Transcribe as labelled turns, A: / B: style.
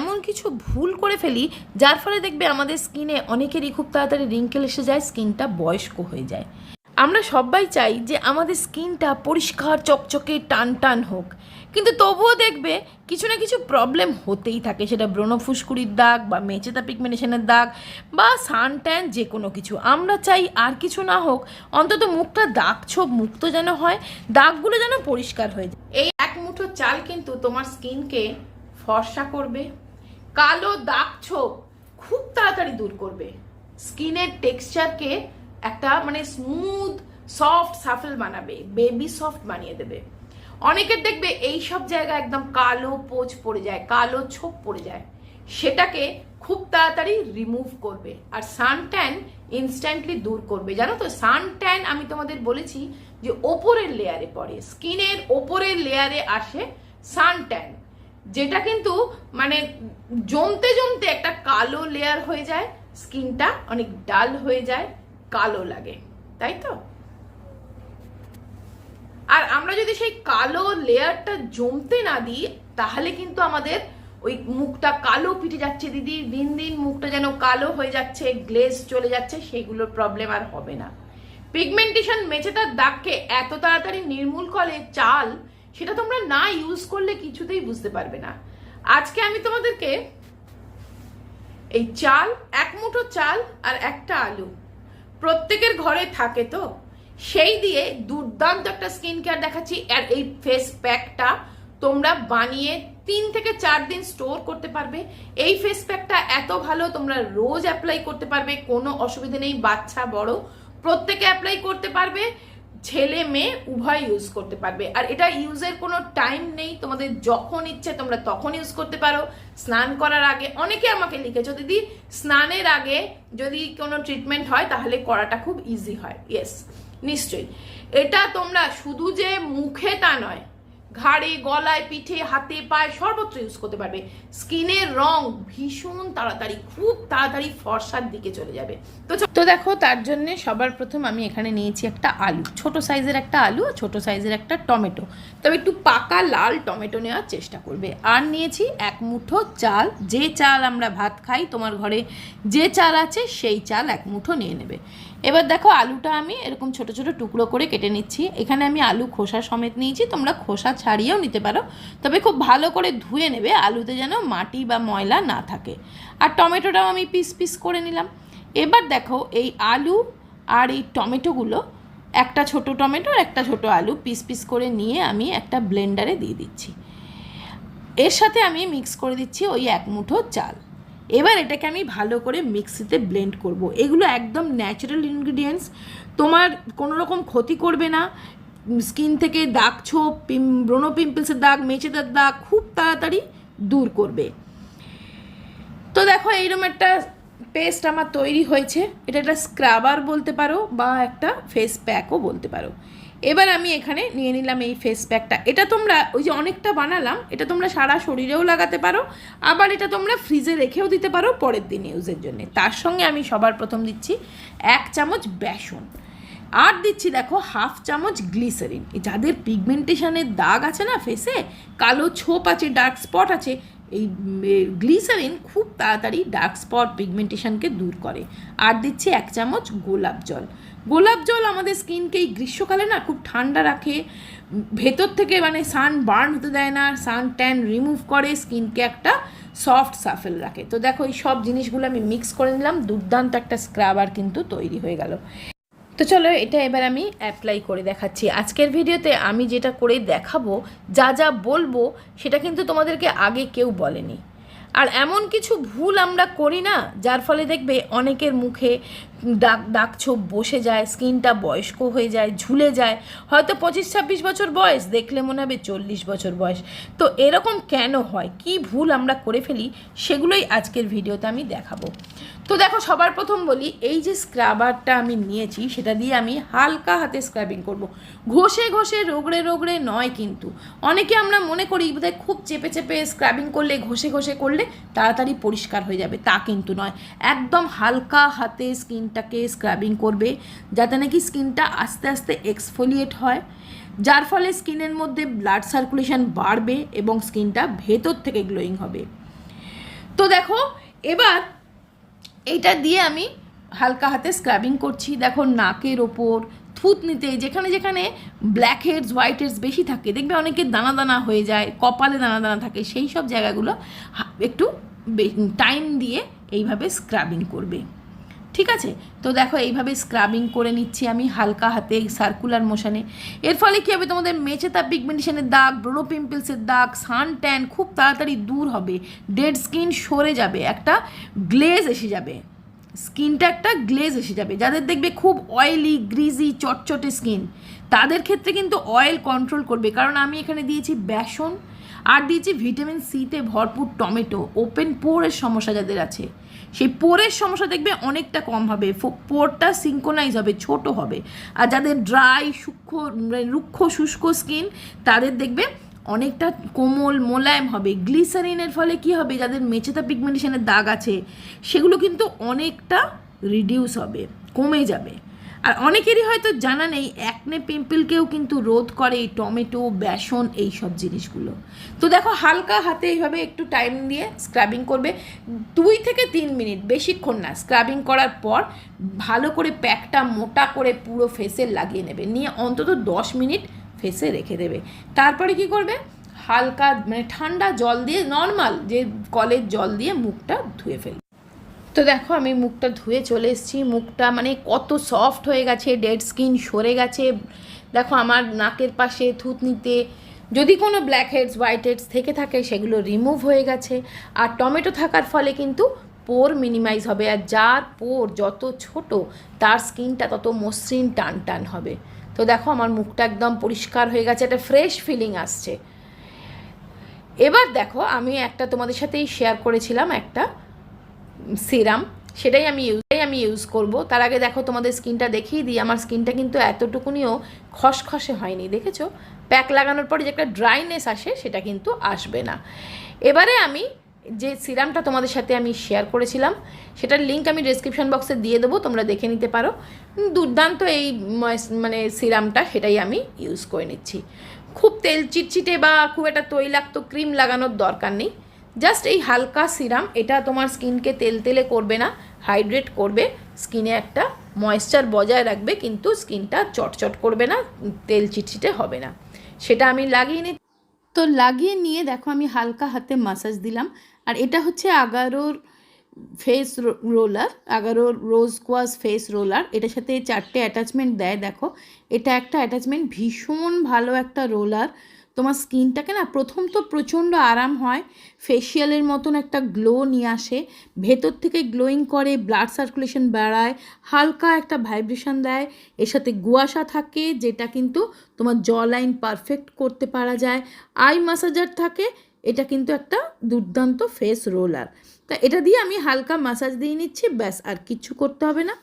A: এমন কিছু ভুল করে ফেলি, যার ফলে দেখবে আমাদের স্কিনে অনেকেরই খুব তাড়াতাড়ি রিঙ্কেল এসে যায় স্কিনটা বয়স্ক হয়ে যায়। আমরা সবাই চাই যে আমাদের স্কিনটা পরিষ্কার, চকচকে, টান টান হোক। কিন্তু তবুও দেখবে কিছু না কিছু প্রবলেম হতেই থাকে। সেটা ব্রণ ফুসকুড়ির দাগ বা মেচেতা পিগমেন্টেশনের দাগ বা সান ট্যান যে কোনো কিছু। আমরা চাই আর কিছু না হোক, অন্তত মুখটা দাগ ছোপ মুক্ত যেন হয়, দাগগুলো যেন পরিষ্কার হয়ে যায়। এই এক মুঠো চাল কিন্তু তোমার স্কিনকে ফর্সা করবে। কালো দাগ ছোপ খুব তাড়াতাড়ি দূর করবে। স্কিনের টেক্সচারকে একটা মানে স্মুথ, সফট সাফেল বানাবে, বেবি সফট বানিয়ে দেবে। অনেকের দেখবে এই সব জায়গায় একদম কালো পোচ পড়ে যায়, কালো ছোপ পড়ে যায়। সেটাকে খুব তাড়াতাড়ি রিমুভ করবে আর সান ট্যান ইনস্ট্যান্টলি দূর করবে। জানো তো, সান ট্যান আমি তোমাদের বলেছি যে ওপরের লেয়ারে পড়ে, স্কিনের ওপরের লেয়ারে আসে সান ট্যান। যেটা কিন্তু মানে জমতে জমতে একটা কালো লেয়ার হয়ে যায়, স্কিনটা অনেক ডাল হয়ে যায়, কালো লাগে, তাই তো? আর আমরা যদি সেই কালো লেয়ারটা জমতে না দিই, তাহলে কিন্তু আমাদের ওই মুখটা কালো পিটে যাচ্ছে, দিদি। দিন দিন মুখটা যেন কালো হয়ে যাচ্ছে গ্লেজ চলে যাচ্ছে সেইগুলোর প্রবলেম আর হবে না। পিগমেন্টেশন মেঝেতার দাগকে এত তাড়াতাড়ি নির্মূল করে চাল সেটা তোমরা না ইউজ করলে কিছুতেই বুঝতে পারবে না। আজকে আমি তোমাদেরকে এই চাল, এক মুঠো চাল আর একটা আলু প্রত্যেকের ঘরে থাকে তো? সেই দিয়ে দুর্দান্ত একটা স্কিন কেয়ার দেখাচ্ছি আর এই ফেস প্যাকটা তোমরা বানিয়ে তিন থেকে চার দিন স্টোর করতে পারবে। এই ফেস প্যাকটা এত ভালো, তোমরা রোজ অ্যাপ্লাই করতে পারবে, কোনো অসুবিধা নেই, বাচ্চা, বড়, প্রত্যেকে অ্যাপ্লাই করতে পারবে। ছেলে মেয়ে উভয় ইউজ করতে পারবে। আর এটা ইউজের কোনো টাইম নেই। তোমাদের যখন ইচ্ছে তোমরা তখন ইউজ করতে পারো। স্নান করার আগে অনেকে আমাকে লিখেছো দিদি স্নানের আগে যদি কোনো ট্রিটমেন্ট হয়, তাহলে করাটা খুব ইজি হয়। ইয়েস নিশ্চয়ই। এটা তোমরা শুধু যে মুখে তা নয় ঘাড়ে, গলায়, পিঠে, হাতে, পায়ে সর্বত্র ইউজ করতে পারবে। স্কিনের রং ভীষণ তাড়াতাড়ি, খুব তাড়াতাড়ি ফর্সার দিকে চলে যাবে। তো তো দেখো, তার জন্য সবার প্রথম আমি এখানে নিয়েছি একটা আলু। ছোট সাইজের একটা আলু ছোট সাইজের একটা টমেটো। তবে একটু পাকা লাল টমেটো নেওয়ার চেষ্টা করবে। আর নিয়েছি এক মুঠো চাল। যে চাল আমরা ভাত খাই, তোমার ঘরে যে চাল আছে, সেই চাল এক মুঠো নিয়ে নেবে। এবার দেখো আলুটা আমি এরকম ছোট ছোট টুকরো করে কেটে নিচ্ছি। এখানে আমি আলু খোসা সমেত নিয়েছি, তোমরা খোসা ছাড়িয়েও নিতে পারো। তবে খুব ভালো করে ধুয়ে নেবে, আলুতে যেন মাটি বা ময়লা না থাকে। আর টমেটোটাও আমি পিস পিস করে নিলাম। এবার দেখো এই আলু আর এই টমেটোগুলো, একটা ছোট টমেটো আর একটা ছোট আলু পিস পিস করে নিয়ে আমি একটা ব্লেন্ডারে দিয়ে দিচ্ছি। এর সাথে আমি মিক্স করে দিচ্ছি ওই এক মুঠো চাল। এবার এটাকে আমি ভালো করে মিক্সিতে ব্লেন্ড করব। এগুলো একদম ন্যাচারাল ইনগ্রিডিয়েন্টস। তোমার কোনো রকম ক্ষতি করবে না। স্কিন থেকে দাগ ছোপ, পিম, ব্রণ পিম্পলসের দাগ, মেচেদার দাগ খুব তাড়াতাড়ি দূর করবে। তো দেখো, এইরকম একটা পেস্ট আমার তৈরি হয়েছে। এটা একটা স্ক্রাবার বলতে পারো বা একটা ফেস প্যাকও বলতে পারো। এবার আমি এখানে নিয়ে নিলাম এই ফেস প্যাকটা এটা তোমরা ওই যে অনেকটা বানালাম, এটা তোমরা সারা শরীরেও লাগাতে পারো, আবার এটা তোমরা ফ্রিজে রেখেও দিতে পারো পরের দিন ইউজের জন্য। তার সঙ্গে আমি সবার প্রথম দিচ্ছি এক চামচ বেসন। আর দিচ্ছি দেখো হাফ চামচ গ্লিসারিন যাদের পিগমেন্টেশনের দাগ আছে না ফেসে কালো ছোপ আছে ডার্ক স্পট আছে এই গ্লিসারিন খুব তাড়াতাড়ি ডার্ক স্পট পিগমেন্টেশনকে দূর করে। আর দিচ্ছি এক চামচ গোলাপ জল। গোলাপ জল আমাদের স্কিনকে এই গ্রীষ্মকালে না খুব ঠান্ডা রাখে। ভেতর থেকে মানে সান বার্ন হতে দেয় না সান ট্যান রিমুভ করে স্কিনকে একটা সফট সাফেল রাখে। তো দেখো এই সব জিনিসগুলো আমি মিক্স করে নিলাম, দুর্দান্ত একটা স্ক্রাবার কিন্তু তৈরি হয়ে গেল। তো চলো এটা এবার আমি অ্যাপ্লাই করে দেখাচ্ছি। আজকের ভিডিওতে আমি যেটা করে দেখাবো, যা যা বলব, সেটা কিন্তু তোমাদেরকে আগে কেউ বলেনি। আর এমন কিছু ভুল আমরা করি না, যার ফলে দেখবে অনেকের মুখে দাগ দাগ ছোপ বসে যায়, স্কিনটা বয়স্ক হয়ে যায়, ঝুলে যায়। হয়তো পঁচিশ, ছাব্বিশ বছর বয়স, দেখলে মনে হবে চল্লিশ বছর বয়স। তো এরকম কেন হয়? কি ভুল আমরা করে ফেলি? সেগুলোই আজকের ভিডিওতে আমি দেখাবো। তো দেখো, সবার প্রথম বলি, এই যে স্ক্রাবারটা আমি নিয়েছি, সেটা দিয়ে আমি হালকা হাতে স্ক্রাবিং করব। ঘষে ঘষে, রোগড়ে রোগড়ে নয় কিন্তু। অনেকে আমরা মনে করি, বোধহয় খুব চেপে চেপে স্ক্রাবিং করলে, ঘষে ঘষে করলে তাড়াতাড়ি পরিষ্কার হয়ে যাবে। তা কিন্তু নয়। একদম হালকা হাতে স্কিনটাকে স্ক্রাবিং করবে, যাতে নাকি স্কিনটা আস্তে আস্তে এক্সফোলিয়েট হয়। যার ফলে স্কিনের মধ্যে ব্লাড সার্কুলেশন বাড়বে এবং স্কিনটা ভেতর থেকে গ্লোয়িং হবে। তো দেখো, এবার এইটা দিয়ে আমি হালকা হাতে স্ক্রাবিং করছি। দেখো, নাকের ওপর থুতনিতে যেখানে যেখানে ব্ল্যাক হেডস হোয়াইট হেডস বেশি থাকে, দেখবে অনেকে দানা দানা হয়ে যায়, কপালে দানা দানা থাকে, সেই সব জায়গাগুলো একটু টাইম দিয়ে এইভাবে স্ক্রাবিং করবে। ঠিক আছে? তো দেখো, এইভাবে স্ক্রাবিং করে নিচ্ছি আমি হালকা হাতে সার্কুলার মোশনে এর ফলে কী হবে? তোমাদের মেচেতা পিগমেন্টেশনের দাগ ব্রো পিম্পলসের দাগ সান ট্যান খুব তাড়াতাড়ি দূর হবে ডেড স্কিন সরে যাবে, একটা গ্লেজ এসে যাবে। স্কিনটা একটা গ্লেজ এসে যাবে। যাদের দেখবে খুব অয়েলি গ্রিজি চটচটে স্কিন তাদের ক্ষেত্রে কিন্তু অয়েল কন্ট্রোল করবে। কারণ আমি এখানে দিয়েছি বেসন আর দিয়েছি ভিটামিন সিতে ভরপুর টমেটো। ওপেন পোরের সমস্যা যাদের আছে, সেই পোরের সমস্যা দেখবে অনেকটা কম হবে। পোরটা সিঙ্কোনাইজ হবে, ছোট হবে। আর যাদের ড্রাই সূক্ষ্ম মানে রুক্ষ, শুষ্ক স্কিন তাদের দেখবে অনেকটা কোমল মোলায়েম হবে। গ্লিসারিনের ফলে কি হবে? যাদের মেচেতা পিগমেন্টেশনের দাগ আছে, সেগুলো কিন্তু অনেকটা রিডিউস হবে, কমে যাবে। আর অনেকেরই হয়তো জানা নেই একনে পিম্পলকেও কিন্তু রোধ করে এই টমেটো, বেসন এই সব জিনিসগুলো। তো দেখো, হালকা হাতে এইভাবে একটু টাইম দিয়ে স্ক্রাবিং করবে। দুই থেকে তিন মিনিট বেশিক্ষণ না স্ক্রাবিং করার পর ভালো করে প্যাকটা মোটা করে পুরো ফেসে লাগিয়ে নেবে। নিয়ে অন্তত দশ মিনিট ফেসে রেখে দেবে। তারপরে কি করবে? হালকা মানে ঠান্ডা জল দিয়ে নর্মাল যে কলের জল দিয়ে মুখটা ধুয়ে ফেলবে। তো দেখো, আমি মুখটা ধুয়ে চলে এসেছি। মুখটা মানে কত সফট হয়ে গেছে ডেড স্কিন সরে গেছে। দেখো, আমার নাকের পাশে থুতনিতে যদি কোনো ব্ল্যাক হেডস হোয়াইট হেডস থেকে থাকে, সেগুলো রিমুভ হয়ে গেছে। আর টমেটো থাকার ফলে কিন্তু পোর মিনিমাইজ হবে। আর যার পোর যত ছোট, তার স্কিনটা তত মসৃণ টান টান হবে। তো দেখো আমার মুখটা একদম পরিষ্কার হয়ে গেছে, একটা ফ্রেশ ফিলিং আসছে। এবার দেখো, আমি একটা তোমাদের সাথেই শেয়ার করেছিলাম একটা সিরাম সেটাই আমি ইউজটাই আমি ইউজ করব। তার আগে দেখো তোমাদের স্কিনটা দেখিয়ে দিই, আমার স্কিনটা কিন্তু এতটুকুনিও খসখসে হয়নি, দেখেছ? প্যাক লাগানোর পরে যে একটা ড্রাইনেস আসে, সেটা কিন্তু আসবে না। এবারে আমি যে সিরামটা তোমাদের সাথে আমি শেয়ার করেছিলাম, সেটার লিঙ্ক আমি ডিসক্রিপশন বক্সে দিয়ে দেবো, তোমরা দেখে নিতে পারো। দুর্দান্ত এই মানে সিরামটা, সেটাই আমি ইউজ করে নিচ্ছি। খুব তেল চিটচিটে বা খুব একটা তৈলাক্ত ক্রিম লাগানোর দরকার নেই। জাস্ট এই হালকা সিরাম, এটা তোমার স্কিনকে তেল তেলে করবে না হাইড্রেট করবে স্কিনে একটা ময়েশ্চার বজায় রাখবে, কিন্তু স্কিনটা চটচট করবে না, তেল চিটচিটে হবে না। সেটা আমি লাগিয়ে নি তো লাগিয়ে নিয়ে দেখো আমি হালকা হাতে মাসাজ দিলাম। আর এটা হচ্ছে আগারোর ফেস রোলার আগারোর রোজ কোয়াস ফেস রোলার এটার সাথে চারটে অ্যাটাচমেন্ট দেয় দেখো। এটা একটা অ্যাটাচমেন্ট ভীষণ ভালো একটা রোলার তোমার স্কিনটাকে না প্রথম তো প্রচণ্ড আরাম হয় ফেসিয়ালের মতন একটা গ্লো নিয়ে আসে, ভেতর থেকে গ্লোয়িং করে ব্লাড সার্কুলেশন বাড়ায়, হালকা একটা ভাইব্রেশন দেয়, এর সাথে গুয়াশা থাকে, যেটা কিন্তু তোমার জ লাইন পারফেক্ট করতে পারা যায় আই মাসাজার থাকে, এটা কিন্তু একটা দুর্দান্ত ফেস রোলার তা এটা দিয়ে আমি হালকা মাসাজ দিয়ে নিচ্ছি, ব্যাস আর কিচ্ছু করতে হবে না।